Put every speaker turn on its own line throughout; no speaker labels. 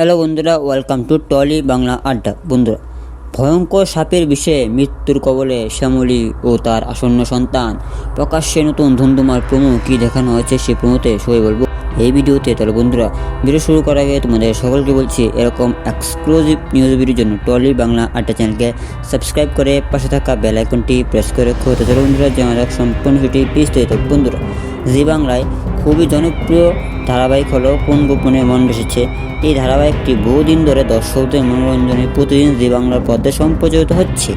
Hello বন্ধুরা welcome to trolley Bangla আড্ডা বন্ধুরা, ভয়ঙ্কর সাপের বিষয়ে মৃত্যুর কবলে শ্যামলী ও তার আসন্ন সন্তান। প্রকাশ্যে নতুন ধুমধুমার প্রমো কী দেখানো হয়েছে সেই প্রমোতে সবাই বলব, এই ভিডিওতে তাহলে বন্ধুরা ভিডিও শুরু করার আগে তোমাদের সকলকে বলছি, এরকম এক্সক্লুসিভ নিউজ ভিডিওর জন্য টলি বাংলা আড্ডা চ্যানেলকে সাবস্ক্রাইব করে পাশে থাকা বেল আইকনটি প্রেস করে রাখো। তো চলো বন্ধুরা যে আমাদের সম্পূর্ণ ভিডিও বিস্তারিত। বন্ধুরা, জি বাংলায় খুবই জনপ্রিয় ধারাবাহিক হলো কোন গোপনে মন বসেছে এই ধারাবাহিকটি বহুদিন ধরে দর্শকদের মনোরঞ্জনে প্রতিদিন জি বাংলার পদ্মে সম্প্রচারিত হচ্ছে।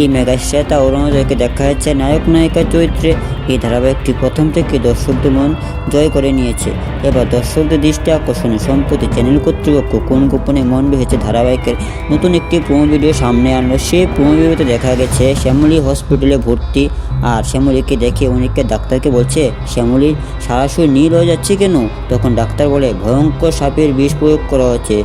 এই মেগা শ্রেতা অরুণোদয়কে দেখা যাচ্ছে নায়ক নায়িকার চরিত্রে। এই ধারাবাহিকটি প্রথম থেকে দর্শকদের মন জয় করে নিয়েছে। এবার দর্শকদের দৃষ্টি আকর্ষণে সম্প্রতি চ্যানেল কর্তৃপক্ষ কোন গোপনে মন বেঁচেছে ধারাবাহিকের নতুন একটি প্রোমো ভিডিও সামনে আনলো। সেই প্রোমো ভিডিওতে দেখা গেছে শ্যামলী হসপিটালে ভর্তি। আর শ্যামলীকে দেখে অনেকে ডাক্তারকে বলছে শ্যামলীর সরাসরি নীল হয়ে যাচ্ছে কেন? তখন ডাক্তার বলে ভয়ঙ্কর সাপের বিষ প্রয়োগ করা হচ্ছে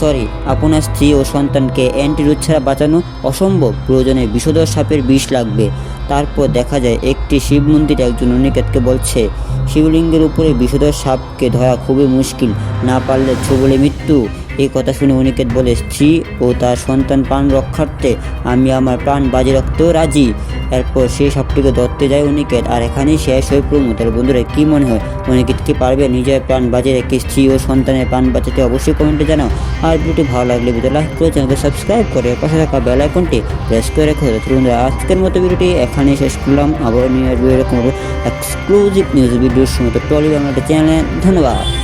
সরি, আপনার স্ত্রী ও সন্তানকে অ্যান্টিরোড ছাড়া বাঁচানো অসম্ভব। প্রয়োজনে বিষধর সাপের বিষ লাগবে। তারপর দেখা যায় একটি শিব মন্দিরে একজন অনিকেতকে বলছে, শিবলিঙ্গের উপরে বিষধর সাপকে ধরা খুবই মুশকিল, না পারলে ছবলে মৃত্যু। এই কথা শুনে অনিকেত বলে, স্ত্রী ও তার সন্তান প্রাণ রক্ষার্থে আমি আমার প্রাণ বাজি রাখতেও রাজি। এরপর সেই সাপটিকে ধরতে যায় অনিকেত আর এখানেই শেষ হয়ে প্রমো তাহলে বন্ধুরা, কী মনে হয়? অনিকেত কি পারবে? নিজের প্রাণ বাজি রেখে স্ত্রী ও সন্তানের প্রাণ বাঁচাতে অবশ্যই কমেন্টে জানাও। আর ভিডিওটি ভালো লাগলে ভিডিও লাইক করে চ্যানেলকে সাবস্ক্রাইব করে পাশে থাকা বেল আইকনটি প্রেস করে রেখো। বন্ধুরা, আজকের মতো ভিডিওটি এখানে শেষ করলাম। আবার এরকম এক্সক্লুসিভ নিউজ ভিডিওর সময়। টলি বাংলাটা চ্যানেলে ধন্যবাদ।